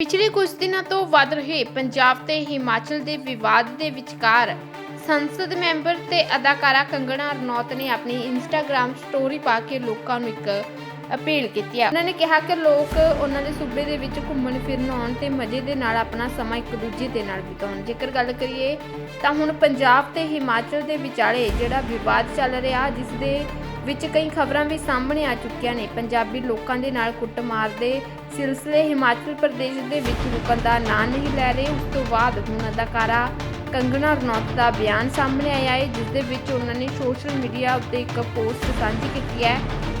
ਪਿਛਲੇ ਕੁਝ ਦਿਨਾਂ ਤੋਂ ਵੱਧ ਰਹੇ ਪੰਜਾਬ ਤੇ ਹਿਮਾਚਲ ਦੇ ਵਿਵਾਦ ਦੇ ਵਿਚਕਾਰ ਸੰਸਦ ਮੈਂਬਰ ਤੇ ਅਦਾਕਾਰਾ ਕੰਗਣਾ ਰਣੌਤ ਨੇ ਆਪਣੀ ਇੰਸਟਾਗ੍ਰam ਸਟੋਰੀ ਪਾ ਕੇ ਲੋਕਾਂ ਨੂੰ ਇੱਕ ਅਪੀਲ ਕੀਤੀ ਹੈ ਉਹਨਾਂ ਨੇ ਕਿਹਾ ਕਿ ਲੋਕ ਉਹਨਾਂ ਦੇ ਸੂਬੇ ਦੇ ਵਿੱਚ ਘੁੰਮਣ ਫਿਰਨ ਆਉਣ ਤੇ ਮਜ਼ੇ ਦੇ ਨਾਲ ਆਪਣਾ ਸਮਾਂ ਇੱਕ ਦੂਜੇ ਦੇ ਨਾਲ ਬਿਤਾਉਣ। ਜੇਕਰ ਗੱਲ ਕਰੀਏ ਤਾਂ ਹੁਣ ਪੰਜਾਬ ਤੇ ਹਿਮਾਚਲ ਦੇ ਵਿਚਾਲੇ ਜਿਹੜਾ ਵਿਵਾਦ ਚੱਲ ਰਿਹਾ ਜਿਸ ਦੇ ਵਿੱਚ ਕਈ ਖਬਰਾਂ ਵੀ ਸਾਹਮਣੇ ਆ ਚੁੱਕੀਆਂ ਨੇ। ਪੰਜਾਬੀ ਲੋਕਾਂ ਦੇ ਨਾਲ ਕੁੱਟਮਾਰ ਦੇ ਸਿਲਸਿਲੇ ਹਿਮਾਚਲ ਪ੍ਰਦੇਸ਼ ਦੇ ਵਿੱਚ ਰੁਕਣ ਦਾ ਨਾਂ ਨਹੀਂ ਲੈ ਰਹੇ। ਉਸ ਤੋਂ ਬਾਅਦ ਹੁਣ ਅਦਾਕਾਰਾ ਕੰਗਣਾ ਰਣੌਤ ਦਾ ਬਿਆਨ ਸਾਹਮਣੇ ਆਇਆ ਹੈ, ਜਿਸ ਦੇ ਵਿੱਚ ਉਹਨਾਂ ਨੇ ਸੋਸ਼ਲ ਮੀਡੀਆ ਉੱਤੇ ਇੱਕ ਪੋਸਟ ਸਾਂਝੀ ਕੀਤੀ ਹੈ,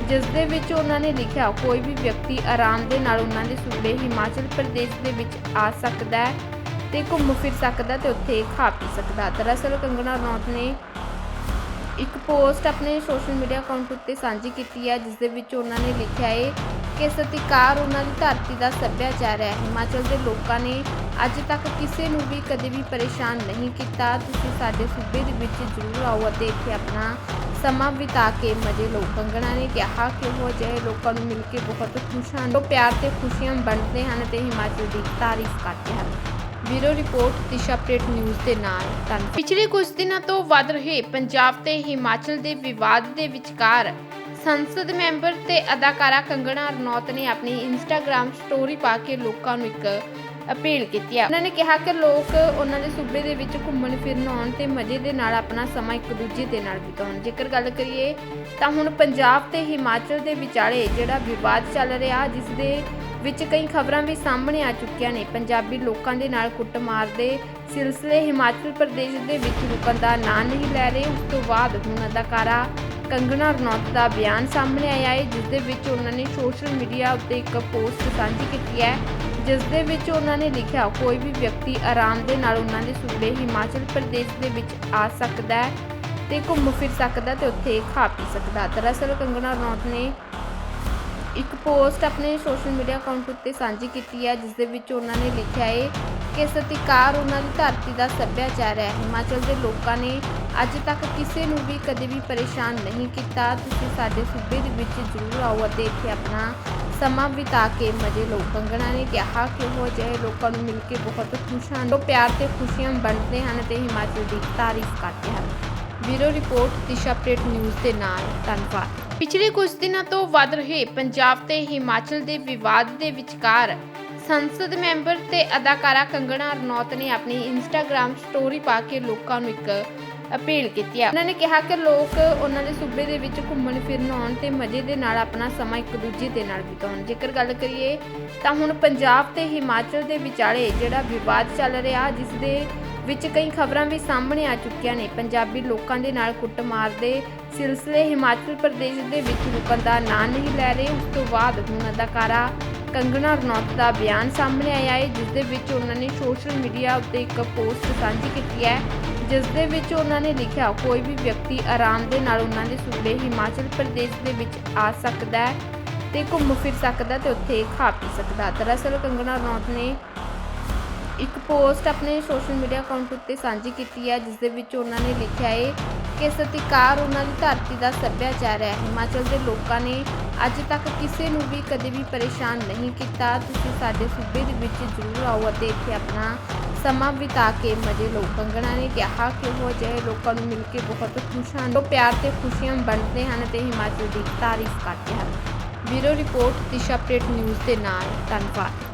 ਜਿਸ ਦੇ ਵਿੱਚ ਉਹਨਾਂ ਨੇ ਲਿਖਿਆ, ਕੋਈ ਵੀ ਵਿਅਕਤੀ ਆਰਾਮ ਦੇ ਨਾਲ ਉਹਨਾਂ ਦੇ ਸੂਬੇ ਹਿਮਾਚਲ ਪ੍ਰਦੇਸ਼ ਦੇ ਵਿੱਚ ਆ ਸਕਦਾ ਹੈ ਤੇ ਘੁੰਮ ਫਿਰ ਸਕਦਾ ਤੇ ਉੱਥੇ ਖਾ ਪੀ ਸਕਦਾ ਦਰਅਸਲ ਕੰਗਣਾ ਰਣੌਤ ਨੇ ਇੱਕ ਪੋਸਟ ਆਪਣੇ ਸੋਸ਼ਲ ਮੀਡੀਆ ਅਕਾਊਂਟ ਉੱਤੇ ਸਾਂਝੀ ਕੀਤੀ ਹੈ, ਜਿਸ ਦੇ ਵਿੱਚ ਉਹਨਾਂ ਨੇ ਲਿਖਿਆ ਹੈ ਕਿ ਸਤਿਕਾਰ ਉਹਨਾਂ ਦੀ ਧਰਤੀ ਦਾ ਸੱਭਿਆਚਾਰ ਹੈ। ਹਿਮਾਚਲ ਦੇ ਲੋਕਾਂ ਨੇ ਅੱਜ ਤੱਕ ਕਿਸੇ ਨੂੰ ਵੀ ਕਦੇ ਵੀ ਪਰੇਸ਼ਾਨ ਨਹੀਂ ਕੀਤਾ। ਤੁਸੀਂ ਸਾਡੇ ਸੂਬੇ ਦੇ ਵਿੱਚ ਜ਼ਰੂਰ ਆਓ ਅਤੇ ਇੱਥੇ ਆਪਣਾ ਸਮਾਂ ਬਿਤਾ ਕੇ ਮਜ਼ੇ ਲਓ। ਕੰਗਣਾ ਨੇ ਕਿਹਾ ਕਿ ਉਹ ਅਜਿਹੇ ਲੋਕਾਂ ਨੂੰ ਮਿਲ ਕੇ ਬਹੁਤ ਖੁਸ਼ ਹਨ। ਉਹ ਪਿਆਰ ਤੇ ਖੁਸ਼ੀਆਂ ਵੰਡਦੇ ਹਨ ਤੇ ਹਿਮਾਚਲ ਦੀ ਤਾਰੀਫ ਕਰਦੇ ਹਨ। Bureau report, Disha update news ਦੇ ਨਾਲ। ਧੰਨਵਾਦ। ਪਿਛਲੇ ਕੁਝ ਦਿਨਾਂ ਤੋਂ ਵੱਧ ਰਹੇ ਪੰਜਾਬ ਤੇ ਹਿਮਾਚਲ ਦੇ ਵਿਵਾਦ ਦੇ ਵਿਚਕਾਰ ਸੰਸਦ ਮੈਂਬਰ ਤੇ ਅਦਾਕਾਰਾ ਕੰਗਣਾ ਰਣੌਤ ਨੇ ਆਪਣੀ ਇੰਸਟਾਗ੍ਰam ਸਟੋਰੀ ਪਾ ਕੇ ਲੋਕਾਂ ਨੂੰ ਇੱਕ ਅਪੀਲ ਕੀਤੀ ਹੈ। ਉਹਨਾਂ ਨੇ ਕਿਹਾ ਕਿ ਲੋਕ ਉਹਨਾਂ ਦੇ ਸੂਬੇ ਦੇ ਵਿੱਚ ਘੁੰਮਣ ਫਿਰਨ ਆਉਣ ਤੇ ਮਜ਼ੇ ਦੇ ਨਾਲ ਆਪਣਾ ਸਮਾਂ ਇੱਕ ਦੂਜੇ ਦੇ ਨਾਲ ਬਿਤਾਉਣ। ਜੇਕਰ ਗੱਲ ਕਰੀਏ ਤਾਂ ਹੁਣ ਪੰਜਾਬ ਤੇ ਹਿਮਾਚਲ ਦੇ ਵਿਚਾਲੇ ਜਿਹੜਾ ਵਿਵਾਦ ਚੱਲ ਰਿਹਾ ਜਿਸ ਦੇ ਵਿੱਚ ਕਈ ਖਬਰਾਂ ਵੀ ਸਾਹਮਣੇ ਆ ਚੁੱਕੀਆਂ ਨੇ। ਪੰਜਾਬੀ ਲੋਕਾਂ ਦੇ ਨਾਲ ਕੁੱਟਮਾਰ ਦੇ ਸਿਲਸਿਲੇ ਹਿਮਾਚਲ ਪ੍ਰਦੇਸ਼ ਦੇ ਵਿੱਚ ਰੁਕਣ ਦਾ ਨਾਂ ਨਹੀਂ ਲੈ ਰਹੇ। ਉਸ ਤੋਂ ਬਾਅਦ ਹੁਣ ਅਦਾਕਾਰਾ ਕੰਗਣਾ ਰਣੌਤ ਦਾ ਬਿਆਨ ਸਾਹਮਣੇ ਆਇਆ ਹੈ, ਜਿਸ ਦੇ ਵਿੱਚ ਉਹਨਾਂ ਨੇ ਸੋਸ਼ਲ ਮੀਡੀਆ ਉੱਤੇ ਇੱਕ ਪੋਸਟ ਸਾਂਝੀ ਕੀਤੀ ਹੈ, ਜਿਸ ਦੇ ਵਿੱਚ ਉਹਨਾਂ ਨੇ ਲਿਖਿਆ, ਕੋਈ ਵੀ ਵਿਅਕਤੀ ਆਰਾਮ ਦੇ ਨਾਲ ਉਹਨਾਂ ਦੇ ਸੂਬੇ ਹਿਮਾਚਲ ਪ੍ਰਦੇਸ਼ ਦੇ ਵਿੱਚ ਆ ਸਕਦਾ ਹੈ ਤੇ ਘੁੰਮ ਫਿਰ ਸਕਦਾ ਤੇ ਉੱਥੇ ਖਾ ਪੀ ਸਕਦਾ ਦਰਅਸਲ ਕੰਗਣਾ ਰਣੌਤ ਨੇ ਇੱਕ ਪੋਸਟ ਆਪਣੇ ਸੋਸ਼ਲ ਮੀਡੀਆ ਅਕਾਊਂਟ ਉੱਤੇ ਸਾਂਝੀ ਕੀਤੀ ਹੈ ਜਿਸ ਦੇ ਵਿੱਚ ਉਹਨਾਂ ਨੇ ਲਿਖਿਆ ਹੈ ਕਿ ਸਤਿਕਾਰ ਉਹਨਾਂ ਦੀ ਧਰਤੀ ਦਾ ਸੱਭਿਆਚਾਰ ਹੈ। ਹਿਮਾਚਲ ਦੇ ਲੋਕਾਂ ਨੇ ਅੱਜ ਤੱਕ ਕਿਸੇ ਨੂੰ ਵੀ ਕਦੇ ਵੀ ਪਰੇਸ਼ਾਨ ਨਹੀਂ ਕੀਤਾ। ਤੁਸੀਂ ਸਾਡੇ ਸੂਬੇ ਦੇ ਵਿੱਚ ਜ਼ਰੂਰ ਆਓ ਅਤੇ ਇੱਥੇ ਆਪਣਾ ਸਮਾਂ ਬਿਤਾ ਕੇ ਮਜ਼ੇ ਲਓ। ਕੰਗਣਾ ਨੇ ਕਿਹਾ ਕਿ ਉਹ ਅਜਿਹੇ ਲੋਕਾਂ ਨੂੰ ਮਿਲ ਕੇ ਬਹੁਤ ਖੁਸ਼ ਹਨ। ਉਹ ਪਿਆਰ ਤੇ ਖੁਸ਼ੀਆਂ ਵੰਡਦੇ ਹਨ ਤੇ ਹਿਮਾਚਲ ਦੀ ਤਾਰੀਫ ਕਰਦੇ ਹਨ। Bureau report, Disha update news ਦੇ ਨਾਲ। ਧੰਨਵਾਦ। ਪਿਛਲੇ ਕੁਝ ਦਿਨਾਂ ਤੋਂ ਵੱਧ ਰਹੇ ਪੰਜਾਬ ਤੇ ਹਿਮਾਚਲ ਦੇ ਵਿਵਾਦ ਦੇ ਵਿਚਕਾਰ ਸੰਸਦ ਮੈਂਬਰ ਤੇ ਅਦਾਕਾਰਾ ਕੰਗਣਾ ਰਣੌਤ ਨੇ ਆਪਣੀ ਇੰਸਟਾਗ੍ਰam ਸਟੋਰੀ ਪਾ ਕੇ ਲੋਕਾਂ ਨੂੰ ਇੱਕ ਅਪੀਲ ਕੀਤੀ ਹੈ ਉਹਨਾਂ ਨੇ ਕਿਹਾ ਕਿ ਲੋਕ ਉਹਨਾਂ ਦੇ ਸੂਬੇ ਦੇ ਵਿੱਚ ਘੁੰਮਣ ਫਿਰਨ ਆਉਣ ਤੇ ਮਜ਼ੇ ਦੇ ਨਾਲ ਆਪਣਾ ਸਮਾਂ ਇੱਕ ਦੂਜੇ ਦੇ ਨਾਲ ਬਿਤਾਉਣ। ਜੇਕਰ ਗੱਲ ਕਰੀਏ ਤਾਂ ਹੁਣ ਪੰਜਾਬ ਤੇ ਹਿਮਾਚਲ ਦੇ ਵਿਚਾਲੇ ਜਿਹੜਾ ਵਿਵਾਦ ਚੱਲ ਰਿਹਾ ਜਿਸ ਦੇ ਵਿੱਚ ਕਈ ਖਬਰਾਂ ਵੀ ਸਾਹਮਣੇ ਆ ਚੁੱਕੀਆਂ ਨੇ। ਪੰਜਾਬੀ ਲੋਕਾਂ ਦੇ ਨਾਲ ਕੁੱਟਮਾਰ ਦੇ ਸਿਲਸਿਲੇ ਹਿਮਾਚਲ ਪ੍ਰਦੇਸ਼ ਦੇ ਵਿੱਚ ਰੁਕਣ ਦਾ ਨਾਂ ਨਹੀਂ ਲੈ ਰਹੇ। ਉਸ ਤੋਂ ਬਾਅਦ ਹੁਣ ਅਦਾਕਾਰਾ ਕੰਗਣਾ ਰਣੌਤ ਦਾ ਬਿਆਨ ਸਾਹਮਣੇ ਆਇਆ ਹੈ, ਜਿਸ ਦੇ ਵਿੱਚ ਉਹਨਾਂ ਨੇ ਸੋਸ਼ਲ ਮੀਡੀਆ ਉੱਤੇ ਇੱਕ ਪੋਸਟ ਸਾਂਝੀ ਕੀਤੀ ਹੈ, ਜਿਸ ਦੇ ਵਿੱਚ ਉਹਨਾਂ ਨੇ ਲਿਖਿਆ, ਕੋਈ ਵੀ ਵਿਅਕਤੀ ਆਰਾਮ ਦੇ ਨਾਲ ਉਹਨਾਂ ਦੇ ਸੂਬੇ ਹਿਮਾਚਲ ਪ੍ਰਦੇਸ਼ ਦੇ ਵਿੱਚ ਆ ਸਕਦਾ ਹੈ ਤੇ ਘੁੰਮ ਫਿਰ ਸਕਦਾ ਤੇ ਉੱਥੇ ਖਾ ਪੀ ਸਕਦਾ ਦਰਅਸਲ ਕੰਗਣਾ ਰਣੌਤ ਨੇ ਇੱਕ ਪੋਸਟ ਆਪਣੇ ਸੋਸ਼ਲ ਮੀਡੀਆ ਅਕਾਊਂਟ ਉੱਤੇ ਸਾਂਝੀ ਕੀਤੀ ਹੈ, ਜਿਸ ਦੇ ਵਿੱਚ ਉਹਨਾਂ ਨੇ ਲਿਖਿਆ ਹੈ ਕਿ ਸਤਿਕਾਰ ਉਹਨਾਂ ਦੀ ਧਰਤੀ ਦਾ ਸੱਭਿਆਚਾਰ ਹੈ। ਹਿਮਾਚਲ ਦੇ ਲੋਕਾਂ ਨੇ ਅੱਜ ਤੱਕ ਕਿਸੇ ਨੂੰ ਵੀ ਕਦੇ ਵੀ ਪਰੇਸ਼ਾਨ ਨਹੀਂ ਕੀਤਾ। ਤੁਸੀਂ ਸਾਡੇ ਸੂਬੇ ਦੇ ਵਿੱਚ ਜ਼ਰੂਰ ਆਓ ਅਤੇ ਇੱਥੇ ਆਪਣਾ ਸਮਾਂ ਬਿਤਾ ਕੇ ਮਜ਼ੇ ਲਓ। ਕੰਗਣਾ ਨੇ ਕਿਹਾ ਕਿ ਉਹ ਅਜਿਹੇ ਲੋਕਾਂ ਨੂੰ ਮਿਲ ਕੇ ਬਹੁਤ ਖੁਸ਼ ਹਨ। ਉਹ ਪਿਆਰ ਤੇ ਖੁਸ਼ੀਆਂ ਵੰਡਦੇ ਹਨ ਤੇ ਹਿਮਾਚਲ ਦੀ ਤਾਰੀਫ ਕਰਦੇ ਹਨ। Bureau report, Disha update news ਦੇ ਨਾਲ। ਧੰਨਵਾਦ।